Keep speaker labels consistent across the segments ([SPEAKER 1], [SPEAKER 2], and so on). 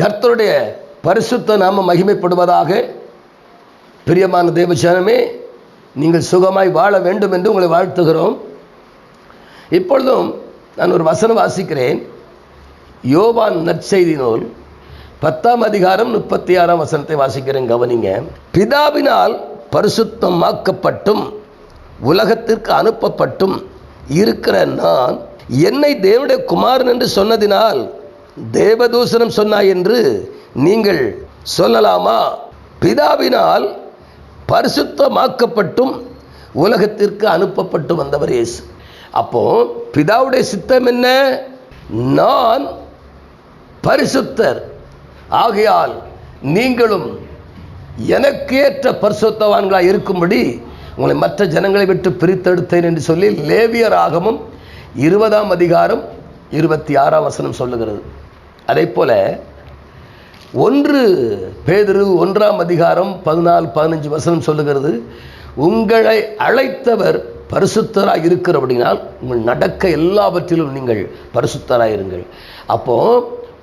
[SPEAKER 1] கர்த்தருடைய பரிசுத்த நாம மகிமைப்படுவதாக பிரியமான தேவச்சனமே நீங்கள் சுகமாய் வாழ வேண்டும் என்று உங்களை வாழ்த்துகிறோம். இப்பொழுதும் நான் ஒரு வசனம் வாசிக்கிறேன். யோவான் நற்செய்தி நூல் பத்தாம் அதிகாரம் முப்பத்தி ஆறாம் வசனத்தை வாசிக்கிறேன் கவனிங்க. பிதாவினால் பரிசுத்தமாக்கப்பட்டும் உலகத்திற்கு அனுப்பப்பட்டும் இருக்கிற நான் என்னை தேவனுடைய குமாரன் என்று சொன்னதினால் தேவதூசனம் சொன்னாய் என்று நீங்கள் சொல்லலாமா? பிதாவினால் பரிசுத்தமாக்கப்பட்டும் உலகத்திற்கு அனுப்பப்பட்டு வந்தவர் இயேசு. அப்போ பிதாவுடைய சித்தம் என்ன? நான் பரிசுத்தர். ஆகையால் நீங்களும் எனக்கு ஏற்ற பரிசுத்தவான்களாக இருக்கும்படி உங்களை மற்ற ஜனங்களை விட்டு பிரித்தெடுத்தேன் என்று சொல்லி லேவியர் ஆகமும் இருபதாம் அதிகாரம் இருபத்தி ஆறாம் வசனம் சொல்லுகிறது. அதே போல ஒன்று பேதரு ஒன்றாம் அதிகாரம் பதினாலு பதினஞ்சு வசனம் சொல்லுகிறது உங்களை அழைத்தவர் பரிசுத்தராக அப்படின்னா உங்கள் நடக்க எல்லாவற்றிலும் நீங்கள் பரிசுத்தராக இருங்கள் அப்போ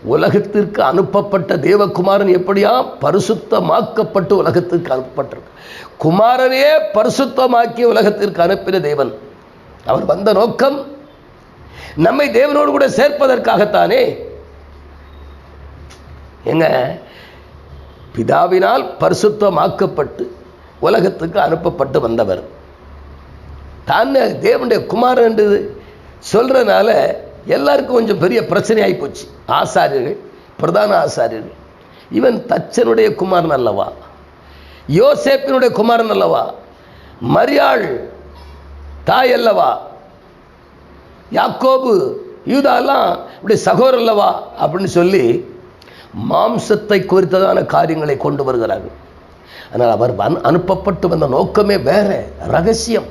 [SPEAKER 1] உலகத்திற்கு அனுப்பப்பட்ட தேவகுமாரன் எப்படியா? பரிசுத்தமாக்கப்பட்டு உலகத்திற்கு அனுப்பப்பட்டிருக்கு. குமாரனையே பரிசுத்தமாக்கி உலகத்திற்கு அனுப்பின தேவன். அவர் வந்த நோக்கம் நம்மை தேவனோடு கூட சேர்ப்பதற்காகத்தானே எங்க? பிதாவினால் பரிசுத்தமாக்கப்பட்டு உலகத்துக்கு அனுப்பப்பட்டு வந்தவர். தான் தேவனுடைய குமாரன் என்று சொல்றதுனால எல்லாருக்கும் கொஞ்சம் பெரிய பிரச்சனையாகி போச்சு. ஆசாரியர்கள் பிரதான ஆசாரியர்கள். இவன் தச்சனுடைய குமாரன் அல்லவா? யோசேப்பினுடைய குமாரன் அல்லவா? மரியாள் தாய் அல்லவா? யாக்கோபு யூதாலாம் இப்படி சகோர் அல்லவா? அப்படின்னு சொல்லி மாம்சத்தை குறித்ததான காரியங்களை கொண்டு வருகிறார்கள். ஆனால் அவர் அனுப்பப்பட்டு வந்த நோக்கமே வேற ரகசியம்.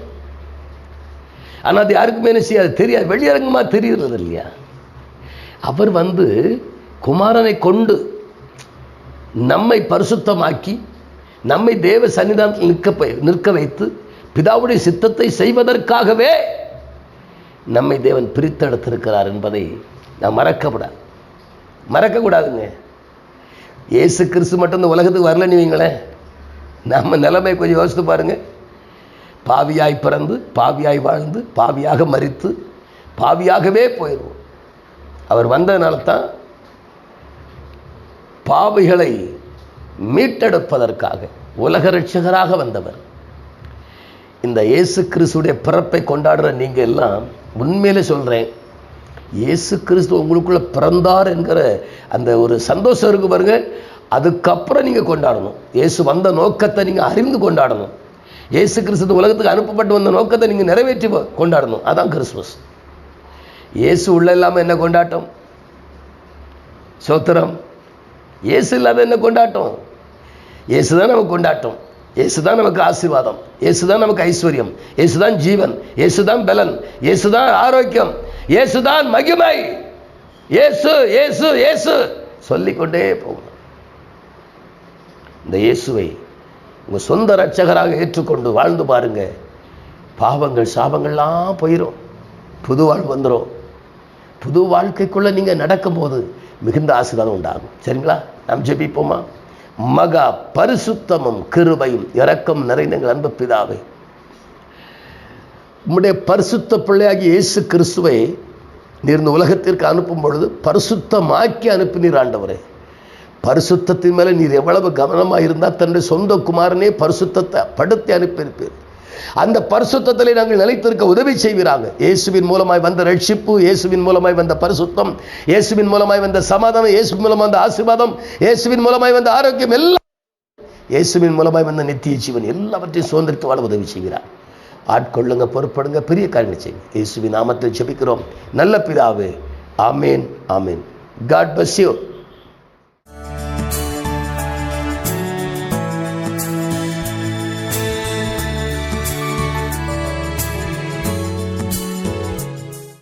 [SPEAKER 1] ஆனால் அது யாருக்குமே என்ன செய்யாது? தெரியாது. வெளியரங்கமாக தெரிகிறது இல்லையா? அவர் வந்து குமாரனை கொண்டு நம்மை பரிசுத்தமாக்கி நம்மை தேவ சன்னிதானத்தில் நிற்க நிற்க வைத்து பிதாவுடைய சித்தத்தை செய்வதற்காகவே நம்மை தேவன் பிரித்தெடுத்திருக்கிறார் என்பதை நான் மறக்கப்படாது மறக்கக்கூடாதுங்க. ஏசு கிறிஸ்து மட்டும் இந்த உலகத்துக்கு வரலன்னு வைங்களேன். நம்ம நிலைமை கொஞ்சம் யோசித்து பாருங்க. பாவியாய் பிறந்து பாவியாய் வாழ்ந்து பாவியாக மறித்து பாவியாகவே போயிடுவோம். அவர் வந்ததுனால தான் பாவிகளை மீட்டெடுப்பதற்காக உலக ரட்சகராக வந்தவர். இந்த இயேசு கிறிஸ்துடைய பிறப்பை கொண்டாடுற நீங்க எல்லாம் உண்மையிலே சொல்றேன் இயேசு கிறிஸ்து உங்களுக்குள்ள பிறந்தார் என்கிற அந்த ஒரு சந்தோஷம் இருக்கு பாருங்க. அதுக்கப்புறம் நீங்க கொண்டாடணும். இயேசு வந்த நோக்கத்தை நீங்க அறிந்து கொண்டாடணும். இயேசு கிறிஸ்து உலகத்துக்கு அனுப்பப்பட்டு வந்த நோக்கத்தை நீங்க நிறைவேற்றி கொண்டாடணும். அதான் கிறிஸ்துமஸ். இயேசு உள்ள இல்லாம என்ன கொண்டாட்டம்? சோத்திரம். இயேசு இல்லாத என்ன கொண்டாட்டம்? இயேசு தான் நமக்கு கொண்டாட்டம். இயேசு தான் நமக்கு ஆசீர்வாதம். இயேசு தான் நமக்கு ஐஸ்வர்யம். இயேசு தான் ஜீவன். இயேசு தான் பலன். இயேசு தான் ஆரோக்கியம். இயேசுதான் மகிமை. இயேசு இயேசு இயேசு சொல்லிக்கொண்டே போகணும். இந்த இயேசுவை உங்க சொந்த ரட்சகராக ஏற்றுக்கொண்டு வாழ்ந்து பாருங்க. பாவங்கள் சாபங்கள்லாம் போயிடும் புது வாழ்வு வந்துடும் புது வாழ்க்கைக்குள்ள நீங்க நடக்கும்போது மிகுந்த ஆசீர்வாதம் உண்டாகும். சரிங்களா? நாம் ஜெபிப்போமா? மகா பரிசுத்தமும் கிருபையும் இரக்கம் நிறைந்த எங்கள் அன்பு பிதாவை உம்முடைய பரிசுத்த பிள்ளையாகி இயேசு கிறிஸ்துவை நீர் இந்த உலகத்திற்கு அனுப்பும் பொழுது பரிசுத்தமாக்கி அனுப்பினீர் ஆண்டவரே. பரிசுத்தத்தின் மேலே நீர் எவ்வளவு கவனமாக இருந்தால் தன்னுடைய சொந்த குமாரனே பரிசுத்தத்தை படுத்தி அனுப்பியிருப்பீர். அந்த பரிசுத்தத்தில் நாங்கள் நிலைத்திருக்க உதவி செய்கிறாங்க இயேசுவின் மூலமாய் வந்த ரட்சிப்பு இயேசுவின் மூலமாய் வந்த பரிசுத்தம் இயேசுவின் மூலமாய் வந்த சமாதானம் இயேசுவின் மூலமாக வந்த ஆசீர்வாதம் இயேசுவின் மூலமாய் வந்த ஆரோக்கியம் எல்லாம் இயேசுவின் மூலமாய் வந்த நித்திய ஜீவன் எல்லாவற்றையும் சுதந்திரித்து வாழ உதவி செய்கிறார் ஆட்கொள்ளுங்க பொறுப்படுங்க பெரிய காரியங்களை செய்யுங்க. இயேசுவின் நாமத்தில் ஜெபிக்கிறோம். நல்ல பிதாவே ஆமேன் ஆமேன். God bless you